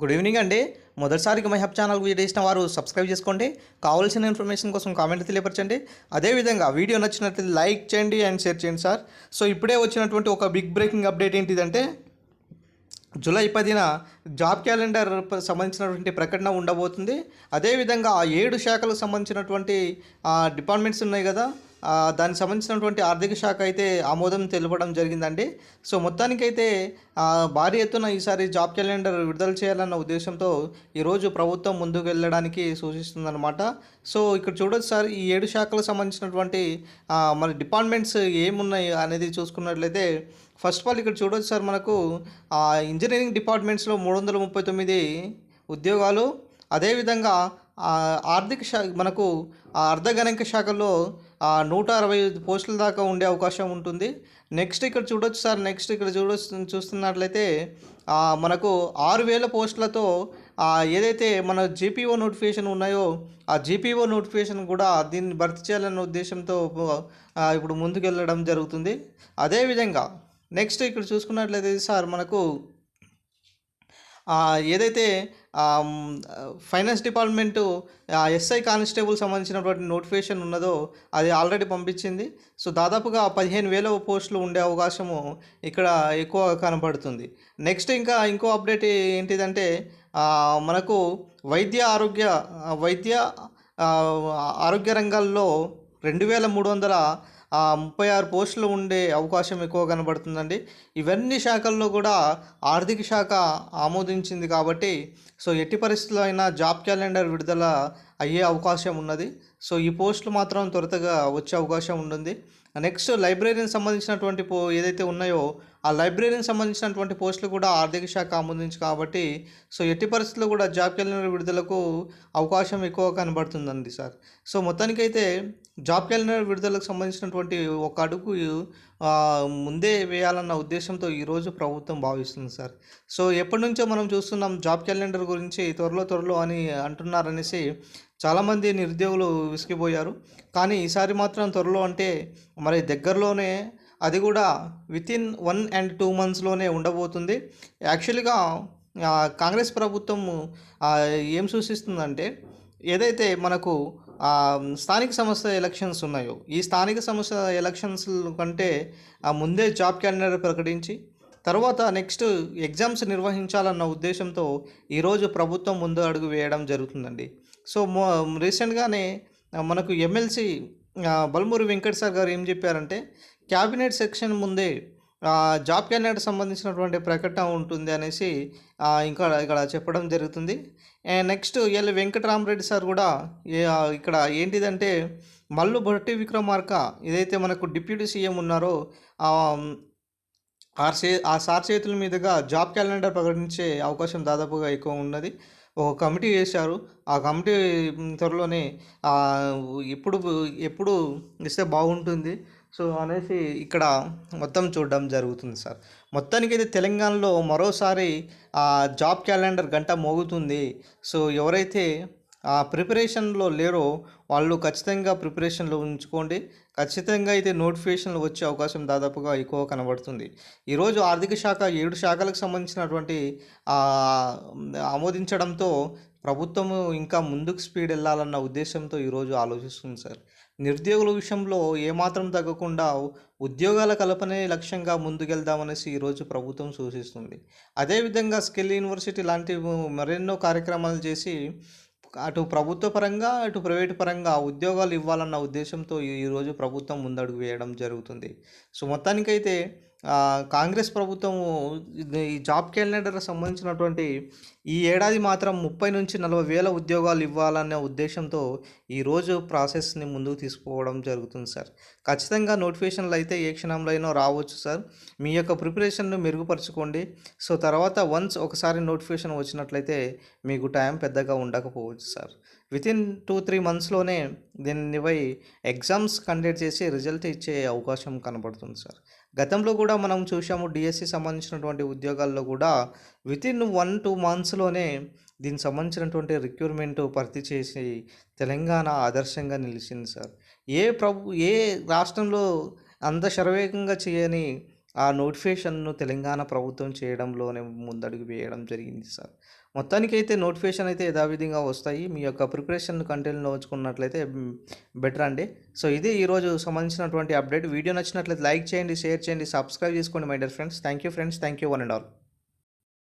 Good evening అండి. మొదటిసారికి my hub channel visit చేసిన వారు సబ్స్క్రైబ్ చేసుకోండి. కావాల్సిన ఇన్ఫర్మేషన్ కోసం కామెంట్ తెలియపరచండి. అదేవిధంగా వీడియో నచ్చినట్లయితే లైక్ చేయండి అండ్ షేర్ చేయండి సార్. సో ఇప్పుడే వచ్చినటువంటి ఒక బిగ్ బ్రేకింగ్ అప్డేట్ ఏంటిదంటే జూలై పదిన జాబ్ క్యాలెండర్ సంబంధించినటువంటి ప్రకటన ఉండబోతుంది. అదేవిధంగా ఆ ఏడు శాఖలకు సంబంధించినటువంటి డిపార్ట్మెంట్స్ ఉన్నాయి కదా దానికి సంబంధించినటువంటి ఆర్థిక శాఖ అయితే ఆమోదం తెలపడం జరిగిందండి. సో మొత్తానికైతే భారీ ఎత్తున ఈసారి జాబ్ క్యాలెండర్ విడుదల చేయాలన్న ఉద్దేశంతో ఈరోజు ప్రభుత్వం ముందుకు వెళ్ళడానికి సూచిస్తుందన్నమాట. సో ఇక్కడ చూడొచ్చు సార్ ఈ ఏడు శాఖలకు సంబంధించినటువంటి మన డిపార్ట్మెంట్స్ ఏమున్నాయి అనేది చూసుకున్నట్లయితే ఫస్ట్ ఆఫ్ ఆల్ ఇక్కడ చూడొచ్చు సార్ మనకు ఆ, ఇంజనీరింగ్ డిపార్ట్మెంట్స్లో మూడు వందల ముప్పై తొమ్మిది ఉద్యోగాలు అదేవిధంగా ఆర్థిక శాఖ మనకు ఆ అర్ధగణిక శాఖలో నూట అరవై ఐదు పోస్టుల దాకా ఉండే అవకాశం ఉంటుంది. నెక్స్ట్ ఇక్కడ చూడొచ్చు సార్ నెక్స్ట్ ఇక్కడ చూడొచ్చు చూస్తున్నట్లయితే మనకు ఆరు వేల పోస్టులతో ఏదైతే మన జీపీఓ నోటిఫికేషన్ ఉన్నాయో ఆ జీపీఓ నోటిఫికేషన్ కూడా దీన్ని భర్తీ చేయాలన్న ఉద్దేశంతో ఇప్పుడు ముందుకెళ్ళడం జరుగుతుంది. అదేవిధంగా నెక్స్ట్ ఇక్కడ చూసుకున్నట్లయితే సార్ మనకు ఏదైతే ఫైనాన్స్ డిపార్ట్మెంటు ఎస్ఐ కానిస్టేబుల్ సంబంధించినటువంటి నోటిఫికేషన్ ఉన్నదో అది ఆల్రెడీ పంపించింది. సో దాదాపుగా పదిహేను వేల పోస్టులు ఉండే అవకాశము ఇక్కడ ఎక్కువ కనపడుతుంది. నెక్స్ట్ ఇంకా ఇంకో అప్డేట్ ఏంటిదంటే మనకు వైద్య ఆరోగ్య వైద్య ఆరోగ్య రంగాల్లో రెండు వేల మూడు వందల ముప్పై ఆరు పోస్టులు ఉండే అవకాశం ఎక్కువ కనబడుతుందండి. ఇవన్నీ శాఖల్లో కూడా ఆర్థిక శాఖ ఆమోదించింది కాబట్టి సో ఎట్టి పరిస్థితుల్లో అయినా జాబ్ క్యాలెండర్ విడుదల అయ్యే అవకాశం ఉన్నది. సో ఈ పోస్టులు మాత్రం త్వరతగా వచ్చే అవకాశం ఉంటుంది. నెక్స్ట్ లైబ్రరీకి సంబంధించినటువంటి పో ఏదైతే ఉన్నాయో ఆ లైబ్రరీకి సంబంధించినటువంటి పోస్టులు కూడా ఆర్థిక శాఖ ఆమోదించి కాబట్టి సో ఎట్టి పరిస్థితుల్లో కూడా జాబ్ క్యాలెండర్ విడుదలకు అవకాశం ఎక్కువ కనబడుతుందండి సార్. సో మొత్తానికైతే జాబ్ క్యాలెండర్ విడుదలకు సంబంధించినటువంటి ఒక అడుగు ముందే వేయాలన్న ఉద్దేశంతో ఈరోజు ప్రభుత్వం భావిస్తుంది సార్. సో ఎప్పటి నుంచో మనం చూస్తున్నాం జాబ్ క్యాలెండర్ గురించి త్వరలో త్వరలో అని అంటున్నారనేసి చాలామంది నిరుద్యోగులు విసిగిపోయారు. కానీ ఈసారి మాత్రం త్వరలో అంటే మరి దగ్గరలోనే అది కూడా వితిన్ వన్ అండ్ టూ మంత్స్లోనే ఉండబోతుంది. యాక్చువల్గా కాంగ్రెస్ ప్రభుత్వం ఏం సూచిస్తుందంటే ఏదైతే మనకు స్థానిక సంస్థ ఎలక్షన్స్ ఉన్నాయో ఈ స్థానిక సంస్థ ఎలక్షన్స్ కంటే ఆ, ముందే జాబ్ క్యాలెండర్ ప్రకటించి తర్వాత నెక్స్ట్ ఎగ్జామ్స్ నిర్వహించాలన్న ఉద్దేశంతో ఈరోజు ప్రభుత్వం ముందు అడుగు వేయడం జరుగుతుందండి. సో మో రీసెంట్గానే మనకు ఎమ్మెల్సీ బల్మూరి వెంకట్ సార్ గారు ఏం చెప్పారంటే క్యాబినెట్ సెక్షన్ ముందే జాబ్ క్యాలెండర్ సంబంధించినటువంటి ప్రకటన ఉంటుంది అనేసి ఇంకా ఇక్కడ చెప్పడం జరుగుతుంది. And next L Venkataramareddy sir కూడా ఇక్కడ ఏంటిదంటే మల్లు భట్టి విక్రమార్క ఏదైతే మనకు డిప్యూటీ సీఎం ఉన్నారో ఆ, ఆ ఆ సార్ చేతుల మీదుగా జాబ్ క్యాలెండర్ ప్రకటించే అవకాశం దాదాపుగా ఎక్కువ ఉన్నది. ఒక కమిటీ వేశారు. ఆ కమిటీ త్వరలోనే ఇప్పుడు ఎప్పుడు ఎప్పుడు ఇస్తే బాగుంటుంది. సో అనేసి ఇక్కడ మొత్తం చూడడం జరుగుతుంది సార్. మొత్తానికి అయితే తెలంగాణలో మరోసారి ఆ జాబ్ క్యాలెండర్ గంట మోగుతుంది. సో ఎవరైతే ఆ ప్రిపరేషన్లో లేరో వాళ్ళు ఖచ్చితంగా ప్రిపరేషన్లో ఉంచుకోండి. ఖచ్చితంగా అయితే నోటిఫికేషన్లు వచ్చే అవకాశం దాదాపుగా ఎక్కువ కనబడుతుంది. ఈరోజు ఆర్థిక శాఖ ఏడు శాఖలకు సంబంధించినటువంటి ఆమోదించడంతో ప్రభుత్వము ఇంకా ముందుకు స్పీడ్ వెళ్ళాలన్న ఉద్దేశంతో ఈరోజు ఆలోచిస్తుంది సార్. నిరుద్యోగుల విషయంలో ఏమాత్రం తగ్గకుండా ఉద్యోగాల కల్పనే లక్ష్యంగా ముందుకెళ్దామనేసి ఈరోజు ప్రభుత్వం సూచిస్తుంది. అదేవిధంగా స్కిల్ యూనివర్సిటీ లాంటి మరెన్నో కార్యక్రమాలు చేసి అటు ప్రభుత్వ పరంగా అటు ప్రైవేటు పరంగా ఉద్యోగాలు ఇవ్వాలన్న ఉద్దేశంతో ఈరోజు ప్రభుత్వం ముందడుగు వేయడం జరుగుతుంది. సో మొత్తానికైతే కాంగ్రెస్ ప్రభుత్వము ఈ జాబ్ క్యాలెండర్ సంబంధించినటువంటి ఈ ఏడాది మాత్రం ముప్పై నుంచి నలభై వేల ఉద్యోగాలు ఇవ్వాలనే ఉద్దేశంతో ఈరోజు ప్రాసెస్ని ముందుకు తీసుకుపోవడం జరుగుతుంది సార్. ఖచ్చితంగా నోటిఫికేషన్లు అయితే ఏ క్షణంలో అయినా రావచ్చు సార్. మీ యొక్క ప్రిపరేషన్ను మెరుగుపరచుకోండి. సో తర్వాత వన్స్ ఒకసారి నోటిఫికేషన్ వచ్చినట్లయితే మీకు టైం పెద్దగా ఉండకపోవచ్చు సార్. వితిన్ టూ త్రీ మంత్స్లోనే దీనిపై ఎగ్జామ్స్ కండక్ట్ చేసి రిజల్ట్ ఇచ్చే అవకాశం కనబడుతుంది సార్. గతంలో కూడా మనం చూసాము డిఎస్సి సంబంధించినటువంటి ఉద్యోగాల్లో కూడా వితిన్ వన్ టూ మంత్స్లోనే దీనికి సంబంధించినటువంటి రిక్రూట్మెంట్ భర్తీ చేసి తెలంగాణ ఆదర్శంగా నిలిచింది సార్. ఏ ప్రభు ఏ రాష్ట్రంలో అంత శరవేగంగా చేయని ఆ నోటిఫికేషన్ను తెలంగాణ ప్రభుత్వం చేయడంలోనే ముందడుగు వేయడం జరిగింది సార్. మొత్తానికైతే నోటిఫికేషన్ అయితే యథావిధంగా వస్తాయి. మీ యొక్క ప్రిపరేషన్ కంటెంట్లో వచ్చుకున్నట్లయితే బెటర్ అండి. సో ఇది ఈరోజు సంబంధించినటువంటి అప్డేట్. వీడియో నచ్చినట్లయితే లైక్ చేయండి షేర్ చేయండి సబ్స్క్రైబ్ చేసుకోండి my dear friends. Thank you friends. Thank you one and all.